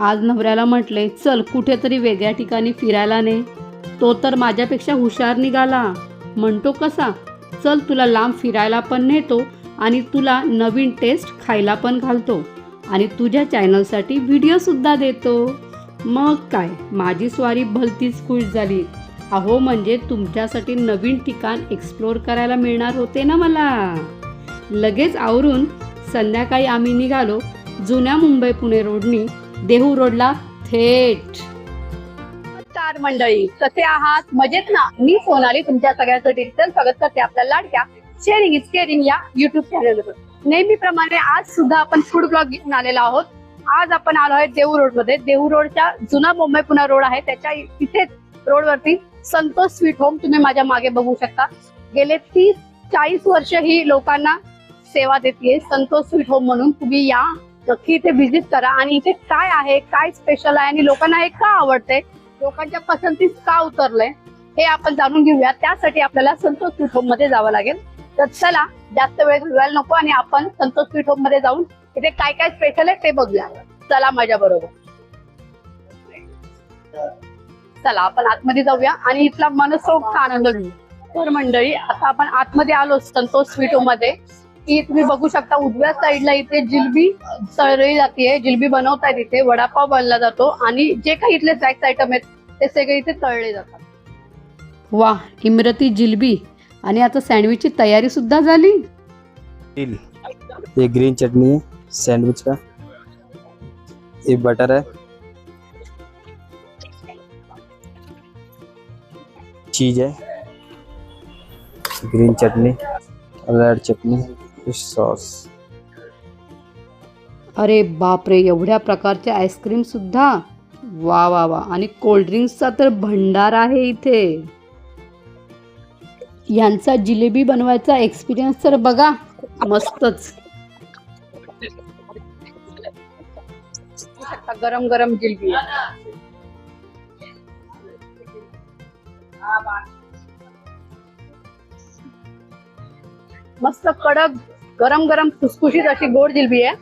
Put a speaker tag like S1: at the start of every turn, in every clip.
S1: आज नवऱ्याला म्हटले चल कुठेतरी वेगळ्या ठिकाणी फिरायला ने. तो तर माझ्यापेक्षा हुशार निघाला. म्हणतो कसा चल तुला लांब फिरायला पण नेतो आणि तुला नवीन टेस्ट खायला पण घालतो आणि तुझ्या चॅनलसाठी व्हिडिओसुद्धा देतो. मग काय माझी स्वारी भलतीच खुश झाली. अहो म्हणजे तुमच्यासाठी नवीन ठिकाण एक्सप्लोअर करायला मिळणार होते ना मला? लगेच आवरून संध्याकाळी आम्ही निघालो जुन्या मुंबई पुणे रोडनी देहू रोडला थेट.
S2: नमस्कार मंडळी कसे आहात? मजेत ना? मी सोनाली तुमच्या सगळ्यांचं डिजिटल स्वागत करते आपल्या लाडक्या शेअरिंग इज केअरिंग या युट्यूब चॅनलवर नेहमीप्रमाणे आज सुद्धा आपण फूड ब्लॉग घेऊन आलेलो आहोत. आज आपण आलो आहे देहू रोडमध्ये देहू रोडच्या जुना मुंबई पुणे रोड आहे. त्याच्या तिथेच रोडवरती संतोष स्वीट होम तुम्ही माझ्या मागे बघू शकता. गेले तीस चाळीस वर्ष ही लोकांना सेवा देते संतोष स्वीट होम म्हणून. तुम्ही या नक्की इथे व्हिजिट करा. आणि इथे काय आहे काय स्पेशल आहे आणि लोकांना हे का आवडते लोकांच्या पसंतीस का उतरलंय हे आपण जाणून घेऊया. त्यासाठी आपल्याला संतोष स्वीट होममध्ये जावं लागेल. तर चला जास्त वेळ घालवायला नको आणि आपण संतोष स्वीट होममध्ये जाऊन इथे काय काय स्पेशल आहे ते बघूया. चला माझ्या बरोबर. चला आपण आतमध्ये जाऊया आणि इथला मनसोक्त आनंद घेऊ. तर मंडळी आता आपण आतमध्ये आलो संतोष स्वीट होममध्ये. की तुम्ही बघू शकता उजव्या साईडला इथे जिलबी तळली जाते जिलबी बनवतायत इथे. वडापाव बनला जातो. आणि जे काही इथले स्नॅक्स आयटम आहेत ते सगळे इथे तळले जातात.
S1: वा इमरती जिलबी. आणि आता सँडविचची तयारी सुद्धा झाली?
S3: ये ग्रीन चटनी है सैंडविच का? ये बटर है चीज है green chutney red chutney fish sauce
S1: अरे बापरे एवढ्या प्रकारचे आईस्क्रीम सुद्धा? वा वा वा. आणि कोल्ड्रिंक्सचा तर भंडार आहे इथे. यांचा जिलेबी बनवायचा एक्सपिरियन्स तर बघा मस्तच.
S2: गरम गरम जिलबी. मस्त कडक गरम गरम खुसखुशीत अशी गोड जिलबी आहे.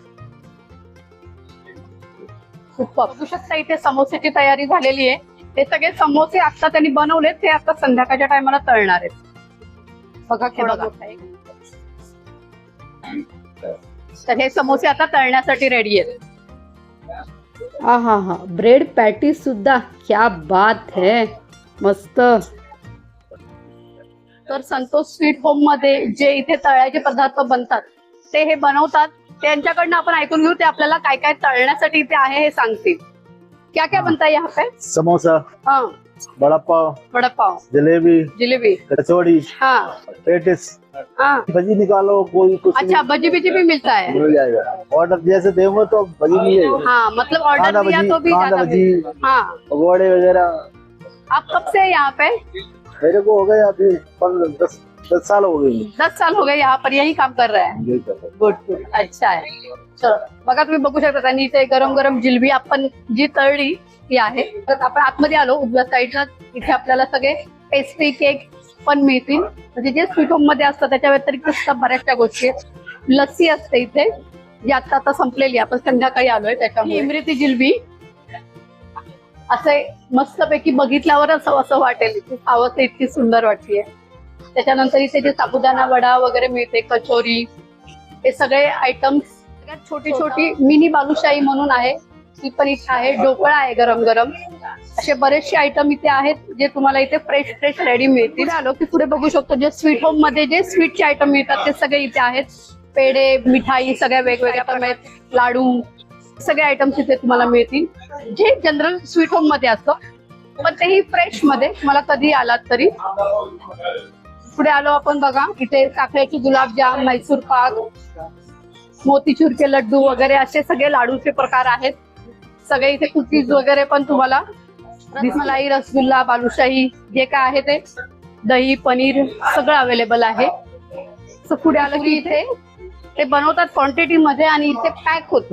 S2: खूप बघू शकता इथे समोसेची तयारी झालेली आहे. हे सगळे समोसे आता त्यांनी बनवले ते आता संध्याकाळच्या टायमाला तळणार आहेत. बघा तर हे समोसे आता तळण्यासाठी रेडी आहेत.
S1: हा हा हा ब्रेड पॅटीस सुद्धा क्या बात है. मस्त.
S2: तर संतोष स्वीट होममध्ये जे इथे तळ्याचे पदार्थ बनतात ते हे बनवतात. त्यांच्याकडनं आपण ऐकून घेऊ ते आपल्याला काय काय तळण्यासाठी इथे आहे हे सांगतील. क्या क्या बनता है यहाँ पे?
S4: समोसा
S2: हाँ.
S4: बड़ा पाव
S2: वडापाव.
S4: जलेबी
S2: जिलेबी.
S4: कचौड़ी
S2: हाँ.
S4: पेटिस
S2: हाँ.
S4: भजी निकालो कोई कुछ
S2: अच्छा भजी बिजी भी मिलता है
S4: मिल जाएगा. ऑर्डर जैसे देंगे तो भजी मिलेगा
S2: हाँ मतलब ऑर्डर दिया तो भी ज्यादा
S4: भजी
S2: है।
S4: पकौड़े वगैरह.
S2: आप कब से यहाँ पे?
S4: मेरे को हो गए अभी दस दस साल हो गए
S2: दस साल हो गए यहाँ पर यही काम कर रहे हैं। गुड गुड अच्छा आहे चलो बघा तुम्ही बघू शकता त्यांनी इथे गरम गरम जिलबी आपण जी तळली ती आहे. तर आपण आतमध्ये आलो उजव्या साईडला इथे आपल्याला सगळे पेस्ट्री केक पण मिळतील. म्हणजे जे स्वीट होममध्ये असतं त्याच्या व्यतिरिक्त सुद्धा बऱ्याचशा गोष्टी आहेत. लस्सी असते इथे जी आता आता संपलेली आहे. आपण संध्याकाळी आलोय त्याच्यामुळे. इमरती जिलबी. असे मस्तपैकी बघितल्यावर असं असं वाटेल खूप इतकी सुंदर वाटतीये त्याच्यानंतर इथे जे साबुदाणा वडा वगैरे मिळते कचोरी हे सगळे आयटम्स सगळ्यात छोटी छोटी मिनी बालुशाही म्हणून आहे. ती पण इथे आहे ढोकळा आहे गरम गरम. असे बरेचसे आयटम इथे आहेत जे तुम्हाला इथे फ्रेश फ्रेश रेडी मिळतील. आलो की पुढे बघू शकतो जे स्वीट होममध्ये जे स्वीटचे आयटम मिळतात ते सगळे इथे आहेत. पेढे मिठाई सगळ्या वेगवेगळ्या लाडू सगळे आयटम्स इथे तुम्हाला मिळतील. जे जनरल स्वीट होममध्ये असतं पण तेही फ्रेशमध्ये. तुम्हाला कधी आलात तरी. पुढे आलो आपण बघा इथे साखरेची गुलाबजाम मैसूर पाक मोतीचूरचे लड्डू वगैरे असे सगळे लाडूचे प्रकार आहेत. सगळे इथे कुकीज वगैरे पण तुम्हाला मलाई रसगुल्ला बालुशाही जे काय आहे ते. दही पनीर सगळं अवेलेबल आहे. So पुढे आलं की इथे ते बनवतात क्वांटिटी मध्ये आणि इथे पॅक होत.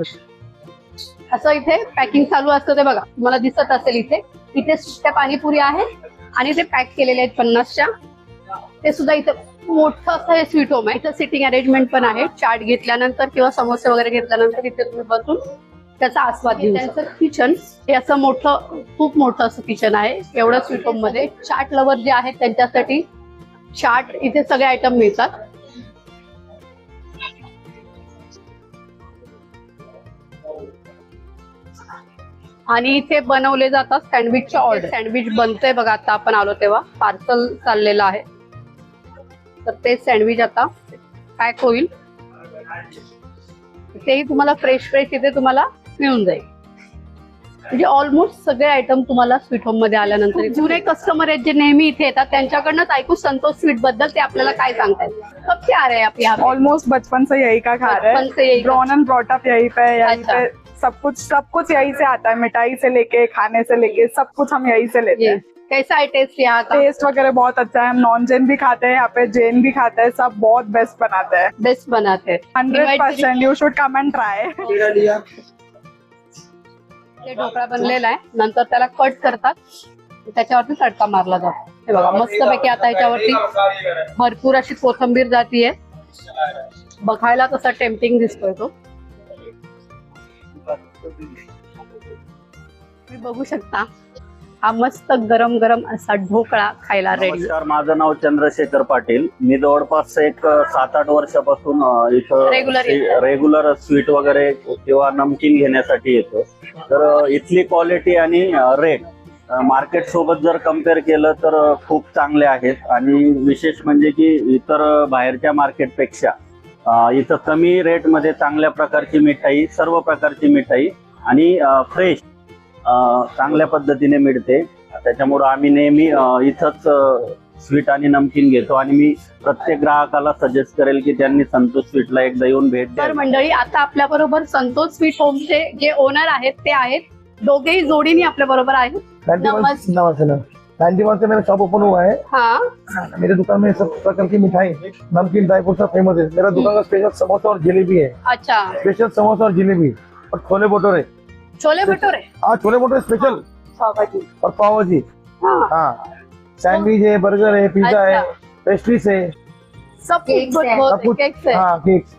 S2: असं इथे पॅकिंग चालू असतं ते बघा. तुम्हाला दिसत असेल इथे. इथे त्या पाणीपुरी आहेत आणि ते पॅक केलेले आहेत पन्नासच्या ते सुद्धा इथं मोठं असं हे स्वीट होम आहे. इथं सिटिंग अरेंजमेंट पण आहे. चाट घेतल्यानंतर किंवा समोसे वगैरे घेतल्यानंतर इथे तुम्ही बसून त्याचा आस्वाद घेऊ त्यांचं किचन हे असं मोठं खूप मोठं असं किचन आहे. एवढं स्वीट होममध्ये. चाट लवर जे आहेत त्यांच्यासाठी चाट इथे सगळे आयटम मिळतात. आणि इथे बनवले जातात सँडविचच्या ऑर्डर सँडविच बनतंय बघा आता आपण आलो तेव्हा. पार्सल चाललेलं आहे. तर ते सँडविच आता पॅक होईल? तेही तुम्हाला फ्रेश फ्रेश इथे तुम्हाला मिळून जाईल. म्हणजे ऑलमोस्ट सगळे आयटम तुम्हाला स्वीट होममध्ये आल्यानंतर जुने कस्टमर आहेत जे नेहमी इथे येतात. त्यांच्याकडनंच ऐकू संतोष स्वीटबद्दल ते आपल्याला काय सांगतायत. कब से आ रहे हैं आप यहाँ पे?
S5: ऑलमोस्ट बचपन से यही का खा रहे
S2: बचपन से यही
S5: हैं
S2: का-
S5: ग्रोन एंड ब्रॉट अप यहीं पे यहीं
S2: अच्छा।
S5: पे. सब कुछ सब कुछ यहीं से आता है मिठाई से लेके खाने से लेके सब कुछ हम यहीं से लेते हैं।
S2: कैसा है टेस्ट यहाँ का?
S5: टेस्ट वगैरह बहुत अच्छा है हम नॉन जैन भी खाते हैं यहाँ पे जैन भी खाते हैं सब बहुत बेस्ट बनाते हैं।
S2: बेस्ट बनाते हैं।
S5: Hundred percent you should come and try
S2: ते ढोकळा बनलेला आहे नंतर त्याला कट करतात त्याच्यावरती तडका मारला जातो. हे बघा मस्तपैकी आता याच्यावरती भरपूर अशी कोथंबीर जातीये. बघायला तसा टेम्पटिंग दिसतोय तो. तुम्ही बघू शकता. हा मस्त गरम गरम असा ढोकळा खायला रेडी
S6: नमस्कार माझं नाव चंद्रशेखर पाटील. मी जवळपास एक सात आठ वर्षापासून अ, इथं
S2: Regular येतो.
S6: रेग्युलर स्वीट वगैरे किंवा नमकीन घेण्यासाठी येतो. तर अ, इथली क्वालिटी आणि रेट मार्केट सोबत जर कंपेअर केलं तर अ, खूप चांगले आहेत. आणि विशेष म्हणजे की इतर बाहेरच्या मार्केटपेक्षा इथं कमी रेटमध्ये चांगल्या प्रकारची मिठाई सर्व प्रकारची मिठाई आणि फ्रेश चांगल्या पद्धतीने मिळते. त्याच्यामुळं आम्ही नेहमी इथंच स्वीट आणि नमकीन घेतो आणि मी प्रत्येक ग्राहकाला सजेस्ट करेल की त्यांनी संतोष स्वीटला एकदा येऊन भेट द्यावी
S2: मंडळी आता आपल्या बरोबर संतोष स्वीट होमचे जे ओनर आहेत ते आहेत. दोघेही जोडीने आपल्या बरोबर आहेत। नमस्ते.
S4: नाइन्टी वन से मेरा शॉप ओपन हुआ है।
S2: हा।
S4: मेरे दुकान में सब प्रकार की मिठाई नमकीन ड्राई फ्रूट सब फ़ेमस है। मेरा दुकान का स्पेशल समोसा और जलेबी है।
S2: अच्छा।
S4: स्पेशल समोसा और जलेबी और छोले भटोरे।
S2: छोले भटोरे?
S4: हाँ छोले भटोरे स्पेशल और पाव भाजी।
S2: हाँ।
S4: हाँ सैंडविच है बर्गर है पिज्जा है
S2: अच्छा।
S4: पेस्ट्रीज है।
S2: सब कुछ
S7: है।
S4: सब कुछ
S2: केक्स हाँ।
S4: केक्स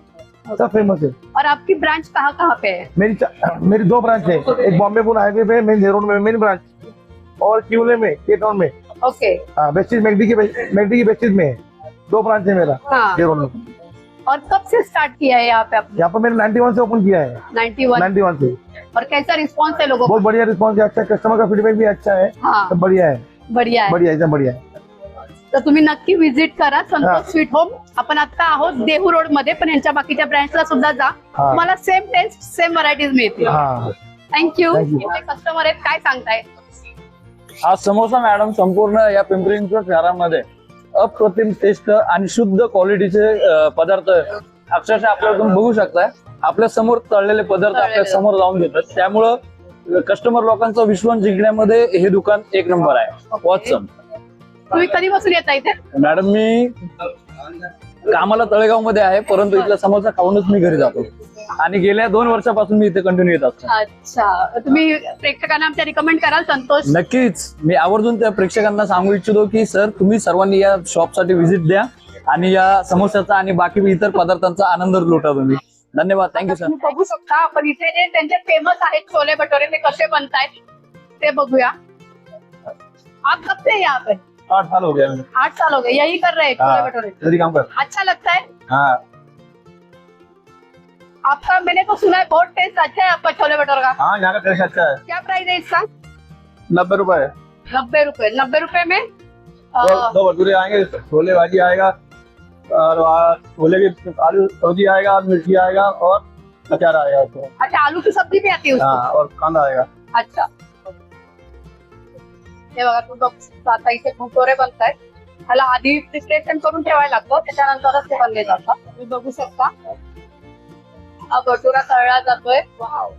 S4: सब फ़ेमस है।
S2: और आपकी ब्रांच कहाँ कहाँ पे है?
S4: मेरी मेरी दो ब्रांच है। एक बॉम्बे पुल हाईवे पे मेन रोड में मेन ब्रांच और क्यूले में के टाउन में।
S2: ओके।
S4: हाँ बेस्टिज मैगडी की मैगडी की बेस्टिज में। है दो ब्रांच है मेरा
S2: हाँ। और कब से स्टार्ट किया है यहाँ पे आपने
S4: यहाँ पर मैंने 91 से ओपन किया है।
S2: 91
S4: 91 से।
S2: और कैसा रिस्पॉन्स है लोगों
S4: बहुत बढ़िया रिस्पॉन्स है अच्छा कस्टमर का फीडबैक भी अच्छा है।
S2: हाँ।
S4: सब बढ़िया है।
S2: बढ़िया आहे
S4: बढ़िया एकदम बढ़िया है।
S2: तर तुम्ही नक्की व्हिजिट करा
S4: हा.
S2: संतोष स्वीट होम आपण आता आहोत देहू रोडमध्ये पण यांच्या बाकीच्या ब्रँचला सुद्धा जा.
S4: हा.
S2: तुम्हाला सेम टेस्ट सेम व्हरायटीज मिळतील.
S4: हाँ।
S2: थँक्यू. कस्टमर आहेत काय सांगताय?
S8: हा समोसा मॅडम संपूर्ण या पिंपरी चिंचवड शहरामध्ये अप्रतिम टेस्ट आणि शुद्ध क्वालिटीचे पदार्थ अक्षरशः आपल्याला तुम्ही बघू शकताय. आपल्यासमोर तळलेले पदार्थ आपल्या. समोर लावून देतात त्यामुळं कस्टमर लोकांचा विश्वास जिंकण्यामध्ये हे दुकान एक नंबर आहे. वॉटसन
S2: तुम्ही कधीपासून येता इथे?
S8: मॅडम मी कामाला तळेगावमध्ये आहे परंतु इथला समोसा खाऊनच मी घरी जातो. आणि गेल्या दोन वर्षापासून मी इथे कंटिन्यू येत असतो.
S2: अच्छा. तुम्ही प्रेक्षकांना आमच्या रिकमेंड कराल संतोष?
S8: नक्कीच. मी आवर्जून त्या प्रेक्षकांना सांगू इच्छितो की सर तुम्ही सर्वांनी या शॉपसाठी व्हिजिट द्या आणि या समोस्याचा आणि बाकी इतर पदार्थांचा आनंद लुटा तुम्ही. धन्यवाद. थँक्यू सर
S2: तुम्ही बघू शकता आपण इथे जे त्यांचे फेमस आहेत छोले भटोरे ते कसे बनतायत ते बघूया. आप कब से यहाँ पे
S4: आठ साल हो गया.
S2: आठ साल हो गए यही कर रहे हैं. छोले। भटोरे.
S4: काम कर.
S2: अच्छा लगता है?
S4: हाँ.
S2: आपका मैंने तो सुना है बहुत टेस्ट अच्छा है आपका छोले भटोरे का।
S4: हाँ यहाँ का टेस्ट अच्छा है।
S2: क्या प्राइस है इसका?
S4: नब्बे रुपए।
S2: नब्बे रुपए नब्बे रुपए में?
S4: दो दो भटूरे आएँगे छोले भाजी आएगा और छोले की आलू सब्ज़ी आएगा मिर्ची आएगा और अचार आएगा उसको
S2: अच्छा आलू की सब्ज़ी भी आती है उसको
S4: हाँ और कांदा आएगा।
S2: अच्छा। हे बघा तू बघ आता इथे भटोरे बनतायत त्याला आधी प्रिपरेशन करून ठेवायला लागतं त्याच्यानंतरच ते बनले जातात. तुम्ही बघू शकता. हा भटुरा तळला जातोय. वाव.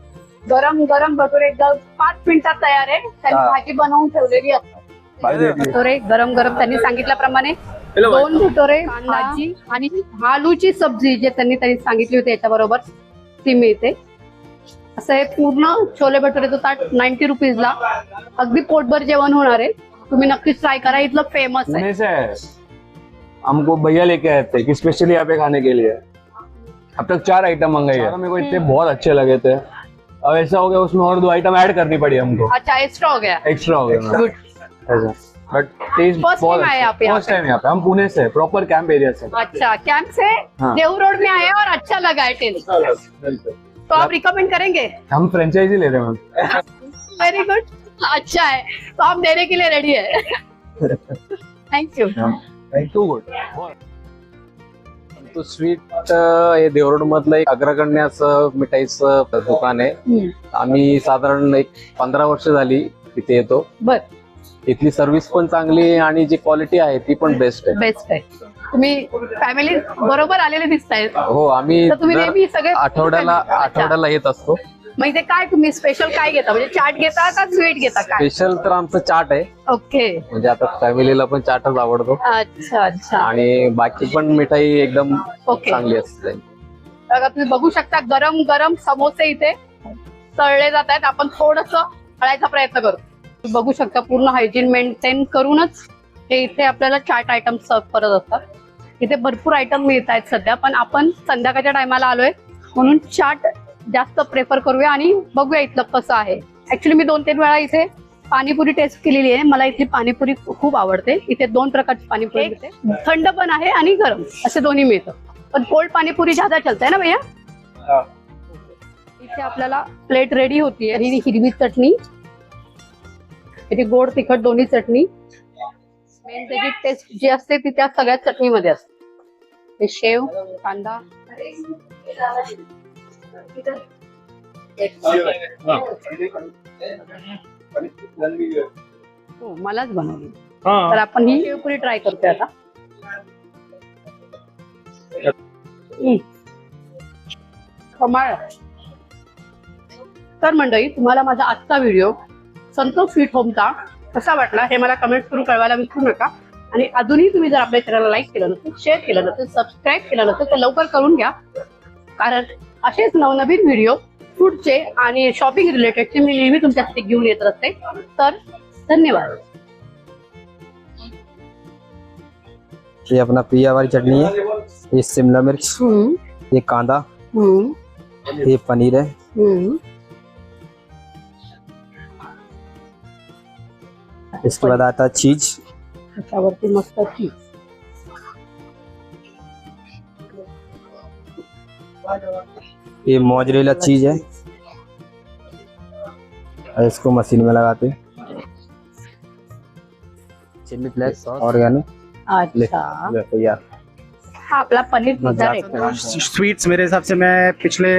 S2: गरम गरम भटुरे एकदम पाच मिनिटात तयार आहे. त्यांनी. भाजी बनवून ठेवलेली असते भटोरे गरम गरम त्यांनी सांगितल्याप्रमाणे दोन भटोरे भाजी आणि आलूची सब्जी जे त्यांनी त्यांनी सांगितली होती याच्याबरोबर ती मिळते. असं हे पूर्ण छोले भटुरेचं ताट नाईन्टी रुपीजला अगदी पोटभर जेवण होणार आहे. तुम्ही नक्कीच ट्राय करा. इथलं फेमस आहे.
S9: हमको भैया लेके आए थे कि स्पेशली यहाँ पे खाने के लिए? अब तक चार आइटम मंगाई है। मेरे को इतने बहुत अच्छे लगे थे।
S8: अब ऐसा हो गया उसमें और दो आइटम ऐड करनी पड़ी हमको।
S2: अच्छा एक्स्ट्रा हो गया।
S8: एक्स्ट्रा हो गया।
S2: गुड
S8: ऐसा। बट टेस्ट
S2: यहाँ
S8: फ़र्स्ट टाइम यहाँ पे। हम पुणे से प्रॉपर कैंप एरिया से।
S2: अच्छा कैंप से
S8: हाँ।
S2: देहू रोड में आए और अच्छा लगा है टेस्ट तो आप रिकमेंड करेंगे?
S8: हम फ्रेंचाइजी ले रहे हैं मैम।
S2: वेरी गुड अच्छा है। तो आप देने के लिए रेडी है। थैंक यू
S8: टू गुड
S10: तो स्वीट हे देवरोड मधलं एक अग्रगण्याचं मिठाईचं दुकान आहे. आम्ही साधारण एक पंधरा वर्ष झाली तिथे येतो.
S2: बर.
S10: इथली सर्व्हिस पण चांगली आहे आणि जी क्वालिटी आहे ती पण बेस्ट आहे.
S2: बेस्ट आहे. तुम्ही फॅमिली बरोबर आलेले दिसताय.
S10: हो आम्ही आठवड्याला. आठवड्याला येत असतो.
S2: मग इथे काय तुम्ही स्पेशल काय घेता? म्हणजे चाट घेता का स्वीट घेता? काय?
S10: स्पेशल तर आमचं चाट आहे.
S2: ओके
S10: म्हणजे आता फॅमिलीला पण चाटच आवडतो.
S2: अच्छा अच्छा.
S10: आणि बाकी पण मिठाई एकदम
S2: ओके
S10: चांगली असते.
S2: बघा तुम्ही बघू शकता गरम गरम समोसे इथे तळले जात आहेत. आपण थोडस तळायचा प्रयत्न करू. तुम्ही बघू शकता पूर्ण हायजीन मेंटेन करूनच हे इथे आपल्याला चाट आयटम सर्व करत असतात. इथे भरपूर आयटम मिळत आहेत सध्या पण आपण संध्याकाळच्या टायमाला आलोय. म्हणून चाट जास्त प्रेफर करूया आणि बघूया इथलं कसं आहे. ऍक्च्युली मी दोन तीन वेळा इथे पाणीपुरी टेस्ट केलेली आहे. मला इथली पाणीपुरी खूप आवडते. इथे दोन प्रकारची पाणीपुरी मिळते. थंड पण आहे आणि गरम. असे दोन्ही मिळतं. पण कोल्ड पाणीपुरी ज्यादा चलते ना भैया? इथे आपल्याला प्लेट रेडी होती आणि ही हिरवी चटणी इथे गोड तिखट दोन्ही चटणी. मेन त्याची टेस्ट जी असते ती त्या सगळ्या चटणीमध्ये असते. हे शेव कांदा. हो. मलाच बनवली. तर आपण ही शेवपुरी ट्राय करतोय आता. आहे. तर मंडळी तुम्हाला माझा आजचा व्हिडिओ संतोष स्वीट होमचा कसा वाटला हे मला कमेंट करून कळवायला विसरू नका. आणि अजूनही तुम्ही जर आपल्या चॅनलला लाईक केलं नसेल शेअर केलं नसेल सबस्क्राईब केलं नसेल तर लवकर करून घ्या. कारण असेच नवनवीन व्हिडिओ फूडचे आणि शॉपिंग रिलेटेडचे मी नेहमी तुमच्यासाठी घेऊन येत असते. तर धन्यवाद.
S11: ये अपना पिया वाली चटनी है ये शिमला मिर्च
S2: हम्म,
S11: ये कांदा
S2: हम्म,
S11: ये पनीर है।
S2: हम्म.
S11: इसके बाद आता चीज़
S2: त्याच्यावरती मस्त चीज़
S11: ये मोजरेला चीज़ है। और इसको मशीन में लगाते चिल्ली फ्लेक्स ऑर्गेनो।
S2: अच्छा।
S11: तैयार।
S2: आपला पनीर
S12: स्वीट्स मेरे हिसाब से मैं पिछले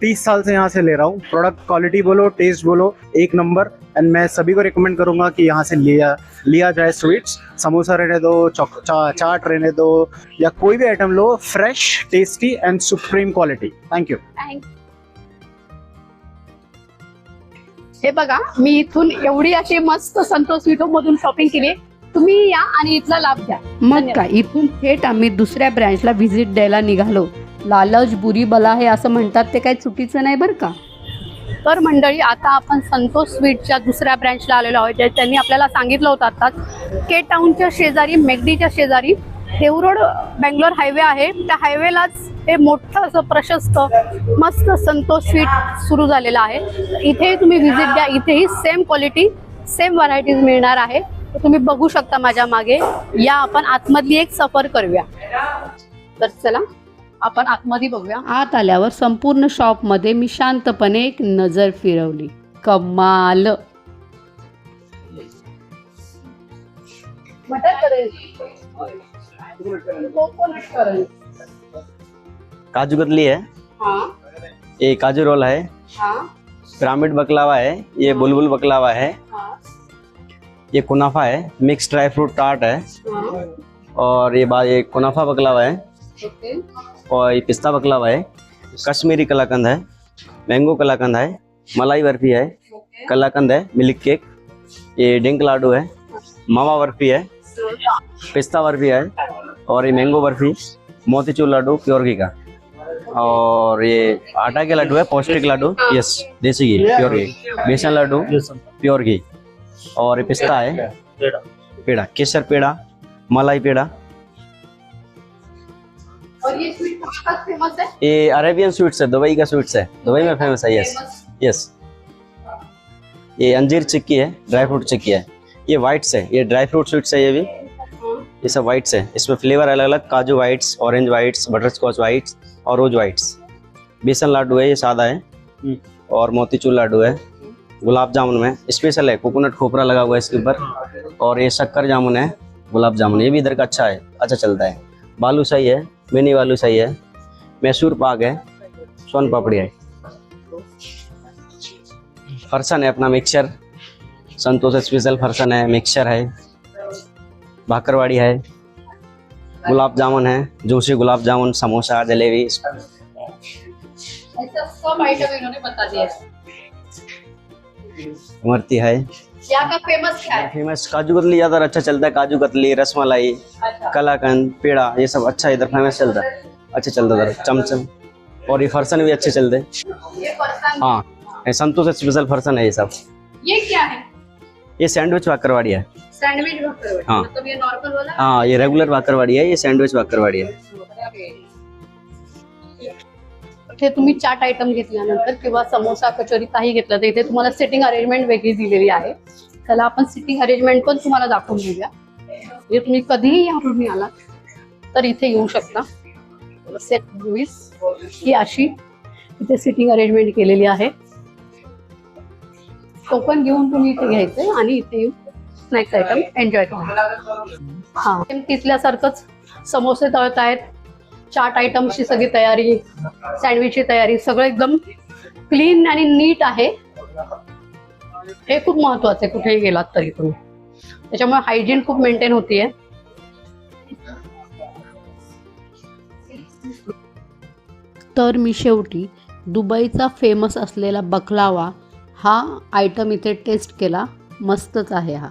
S12: तीस साल से यहाँ से ले रहा हूँ। प्रोडक्ट क्वालिटी बोलो टेस्ट बोलो एक नंबर एंड मैं सभी को रिकमेंड करूंगा कि यहाँ से लिया लिया जाए स्वीट्स समोसा रहने दो चौक चा, चाट रहने दो या कोई भी item low fresh tasty and supreme quality thank you
S2: हे बघा मी इथून एवढी अशी मस्त संतोष विठो मधून शॉपिंग केली. तुम्ही या आणि इथला लाभ घ्या.
S1: मग काय इथून थेट आम्ही दुसऱ्या ब्रँचला व्हिजिट द्यायला निघालो. लालच बुरी बला हे असं म्हणतात ते काही चुकीचं नाही बरं का?
S2: तर मंडळी आता आपण संतोष स्वीटच्या दुसऱ्या ब्रँचला आलेलो आहोत. त्यांनी आपल्याला सांगितलं होतं आताच के टाऊनच्या शेजारी मेगडीच्या शेजारी देवरोड बँगलोर हायवे आहे. त्या हायवेलाच हे मोठं असं प्रशस्त मस्त संतोष स्वीट सुरू झालेलं आहे. इथेही इथे तुम्ही व्हिजिट द्या इथेही सेम क्वालिटी सेम व्हरायटीज मिळणार आहे. तर तुम्ही बघू शकता माझ्या मागे. या आपण आतमधली एक सफर करूया. तर चला. आपण आतमध्ये बघूया.
S1: आत आल्यावर संपूर्ण शॉपमध्ये मी शांतपणे एक नजर फिरवली. कमाल.
S2: मटर करेल.
S3: काजू कतली है
S2: हाँ.
S3: ये काजू रोल है
S2: हाँ.
S3: पिरामिड बकलावा है ये बुलबुल बकलावा है
S2: हाँ.
S3: ये कुनाफा है मिक्स ड्राई फ्रूट टार्ट है
S2: हाँ.
S3: और ये बा ये कुनाफा बकलावा है और ये पिस्ता बकलावा है, कश्मीरी कलाकंद है, मैंगो कलाकंद है, मलाई बर्फ़ी है, कलाकंद है, मिल्क केक, ये डिंक लाडू है, मावा बर्फ़ी है, पिस्ता बर्फ़ी है, और ये मैंगो बर्फ़ी, मोतीचूर लाडू, प्योर घी का। और ये आटा के लड्डू है, पौष्टिक laddoo, yes, desi ghee, pure ghee, besan laddoo, pure ghee. और ये पिस्ता है, पेड़ा, केसर पेड़ा, मलाई पेड़ा
S2: और ये स्वीट कहाँ फ़ेमस है?
S3: ये अरेबियन स्वीट्स है दुबई का स्वीट्स है। दुबई में फ़ेमस है यस यस ये अंजीर चिक्की है ड्राई फ्रूट चिक्की है। ये वाइट्स है ये ड्राई फ्रूट स्वीट्स है ये भी। ये सब वाइट्स है। इसमें फ्लेवर अलग अलग काजू bites orange bites butterscotch bites और रोज वाइट्स बेसन लाडू है ये सादा है। और मोतीचूर लाडू है। गुलाब जामुन में स्पेशल है कोकोनट खोपरा लगा हुआ है इसके ऊपर। और ये शक्कर जामुन है गुलाब जामुन। ये भी इधर का अच्छा है अच्छा चलता है। बालूशाही है मिनी बालूशाही है। मैसूर पाक है सोन पापड़ी है। फरसन है अपना मिक्सचर संतोष स्पेशल फरसन है मिक्सचर है। भाकरवाड़ी है। गुलाब जामुन है जूसी गुलाब जामुन समोसा जलेबी।
S2: सब आइटम इन्होंने बता दिया है।
S3: है।
S2: यहाँ का फ़ेमस क्या है?
S3: फ़ेमस काजू कतली ज़्यादा अच्छा चलता है काजू कतली रसमलाई
S2: अच्छा।
S3: कलाकंद पेड़ा ये सब अच्छा इधर फ़ेमस चलता है। अच्छा चलता है इधर चमचम। और ये फरसन भी अच्छे चलते हैं। हाँ संतोष स्पेशल फरसन है ये सब।
S2: ये क्या है?
S3: ये सैंडविच भाकरवाड़ी है।
S2: सैंडविच भाकरवडी
S3: हाँ।
S2: मतलब ये नॉर्मल वाला?
S3: हाँ ये रेगुलर भाकरवाड़ी है ये सैंडविच भाकरवाड़ी है।
S2: इथे तुम्ही चाट आयटम घेतल्यानंतर किंवा समोसा कचोरी काही घेतलं तर इथे तुम्हाला सिटिंग अरेंजमेंट वेगळी दिलेली आहे. त्याला आपण सिटिंग अरेंजमेंट पण तुम्हाला दाखवून देऊया. म्हणजे तुम्ही कधीही या आलात तर इथे येऊ शकता. सेट मूवीज ही अशी इथे सिटिंग अरेंजमेंट केलेली आहे. टोकन घेऊन तुम्ही इथे घ्यायचे आणि इथे येऊन स्नॅक्स आयटम एन्जॉय करा. हा. तिथल्यासारखंच समोसे तळत आहेत चाट आयटमची सगळी तयारी सँडविचची तयारी सगळं एकदम क्लीन आणि नीट आहे. हे खूप महत्वाचं आहे कुठेही गेलात तरी तुम्ही. त्याच्यामुळे हायजीन खूप मेंटेन होतीये.
S1: तर मी शेवटी दुबईचा फेमस असलेला बकलावा हा आयटम इथे टेस्ट केला. मस्तच आहे हा.